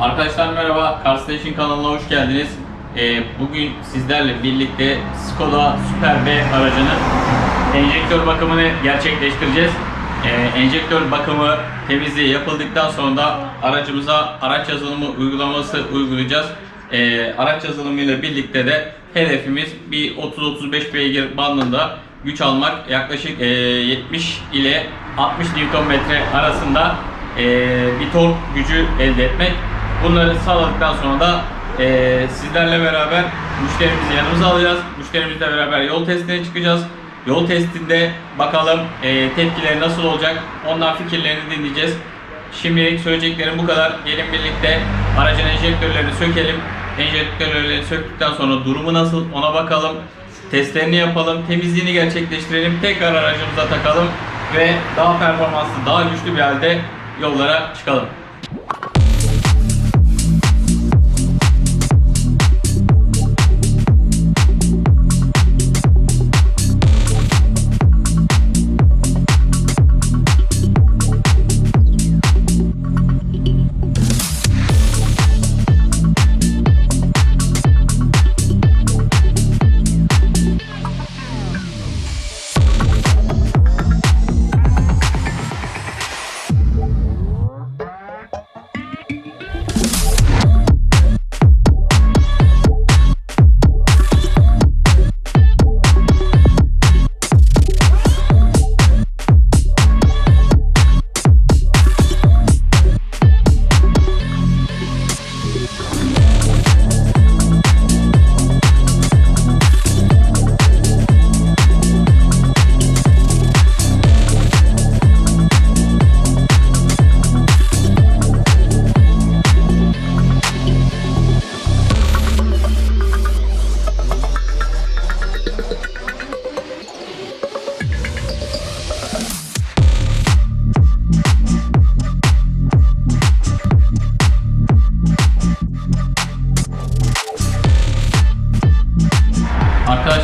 Arkadaşlar merhaba, Car kanalına hoş geldiniz. Ee, bugün sizlerle birlikte Skoda Super B aracının enjektör bakımını gerçekleştireceğiz. Ee, enjektör bakımı temizliği yapıldıktan sonra da aracımıza araç yazılımı uygulaması uygulayacağız. Ee, araç yazılımıyla birlikte de hedefimiz bir 30-35 beygir bandında güç almak yaklaşık e, 70 ile 60 Nm arasında e, bir tork gücü elde etmek. Bunları sağladıktan sonra da e, sizlerle beraber müşterimizi yanımıza alacağız. Müşterimizle beraber yol testine çıkacağız. Yol testinde bakalım e, tepkileri nasıl olacak ondan fikirlerini dinleyeceğiz. Şimdilik söyleyeceklerim bu kadar. Gelin birlikte aracın enjektörlerini sökelim. Enjektörleri söktükten sonra durumu nasıl ona bakalım. Testlerini yapalım, temizliğini gerçekleştirelim, tekrar aracımıza takalım ve daha performanslı, daha güçlü bir halde yollara çıkalım.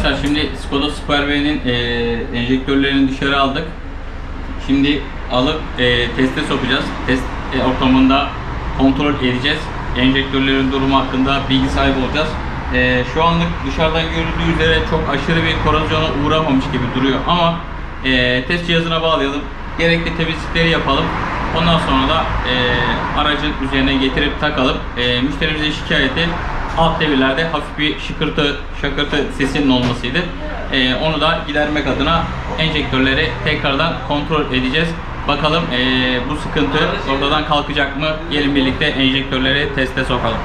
Arkadaşlar şimdi Skoda Superb'nin e, enjektörlerini dışarı aldık. Şimdi alıp e, teste sokacağız. Test e, ortamında kontrol edeceğiz. Enjektörlerin durumu hakkında bilgi sahibi olacağız. E, şu anlık dışarıdan görüldüğü üzere çok aşırı bir korozyona uğramamış gibi duruyor ama e, test cihazına bağlayalım. Gerekli temizlikleri yapalım. Ondan sonra da e, aracın üzerine getirip takalım. E, müşterimizin şikayeti alt devirlerde hafif bir şıkırtı, şakırtı sesinin olmasıydı. Ee, onu da gidermek adına enjektörleri tekrardan kontrol edeceğiz. Bakalım ee, bu sıkıntı ortadan kalkacak mı? Gelin birlikte enjektörleri teste sokalım.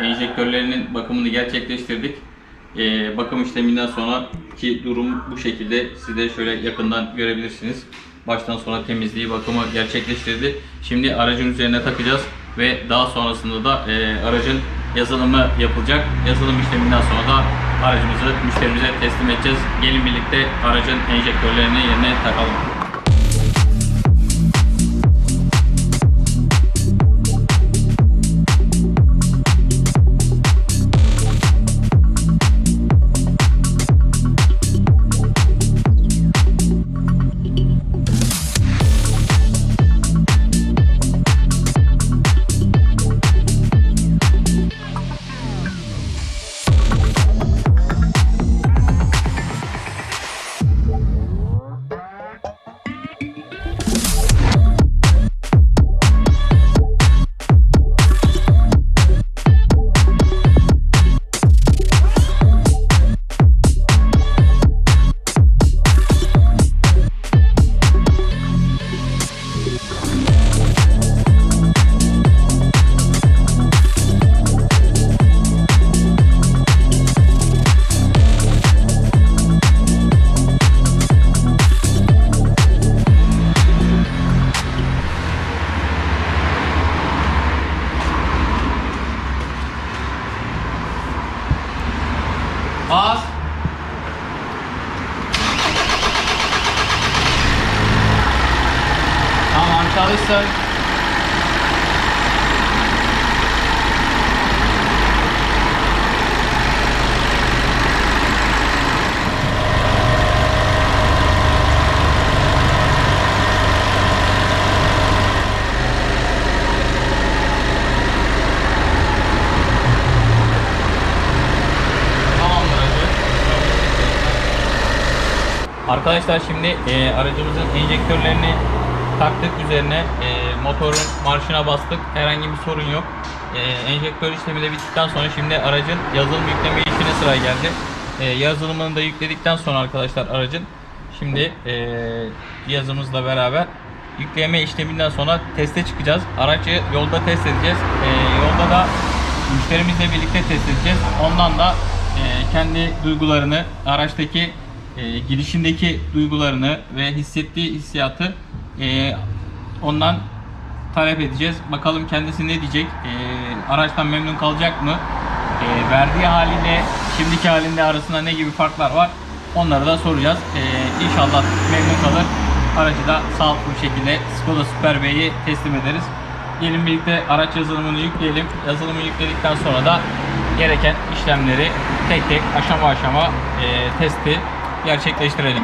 Enjektörlerinin bakımını gerçekleştirdik. E, bakım işleminden sonra ki durum bu şekilde. Siz de şöyle yakından görebilirsiniz. Baştan sona temizliği, bakımı gerçekleştirdi. Şimdi aracın üzerine takacağız ve daha sonrasında da e, aracın yazılımı yapılacak. Yazılım işleminden sonra da aracımızı müşterimize teslim edeceğiz. Gelin birlikte aracın enjektörlerini yerine takalım. Hacı. Arkadaşlar şimdi e, aracımızın enjektörlerini taktık üzerine e, motorun marşına bastık. Herhangi bir sorun yok. E, enjektör işlemi de bittikten sonra şimdi aracın yazılım yükleme işine sıra geldi. E, yazılımını da yükledikten sonra arkadaşlar aracın şimdi e, cihazımızla beraber yükleme işleminden sonra teste çıkacağız. Aracı yolda test edeceğiz. E, yolda da müşterimizle birlikte test edeceğiz. Ondan da e, kendi duygularını, araçtaki e, gidişindeki duygularını ve hissettiği hissiyatı e, ondan talep edeceğiz. Bakalım kendisi ne diyecek? E, araçtan memnun kalacak mı? E, verdiği haliyle şimdiki halinde arasında ne gibi farklar var? Onları da soracağız. E, inşallah memnun kalır. Aracı da sağlıklı bir şekilde Skoda Super B'yi teslim ederiz. Gelin birlikte araç yazılımını yükleyelim. Yazılımı yükledikten sonra da gereken işlemleri tek tek aşama aşama e, testi gerçekleştirelim.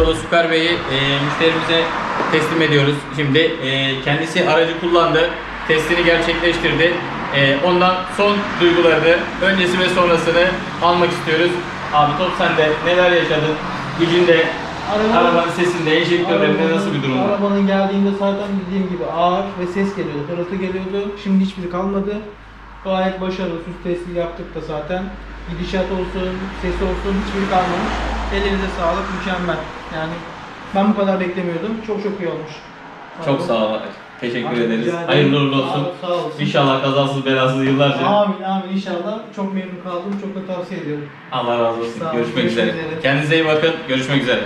Skoda Super B'yi e, müşterimize teslim ediyoruz. Şimdi e, kendisi aracı kullandı, testini gerçekleştirdi. E, ondan son duygularını, öncesi ve sonrasını almak istiyoruz. Abi top sende neler yaşadın? Gücünde, Araba- arabanın sesinde, enjektörlerinde Arabanın- nasıl bir durum var? Arabanın geldiğinde zaten dediğim gibi ağır ve ses geliyordu, hırıltı geliyordu. Şimdi hiçbiri kalmadı. Gayet başarılı, süs testi yaptık da zaten. Gidişat olsun, ses olsun hiçbiri kalmamış. Elinize sağlık, mükemmel. Yani ben bu kadar beklemiyordum. Çok çok iyi olmuş. Çok sağ ol. Teşekkür Abi, ederiz. rica ederim. Hayırlı uğurlu olsun. Sağ ol, sağ olasın. İnşallah kazasız belasız yıllarca. Amin amin inşallah. Çok memnun kaldım. Çok da tavsiye ediyorum. Allah razı olsun. Sağ Görüşmek görüşmek üzere. üzere. Kendinize iyi bakın. Görüşmek üzere.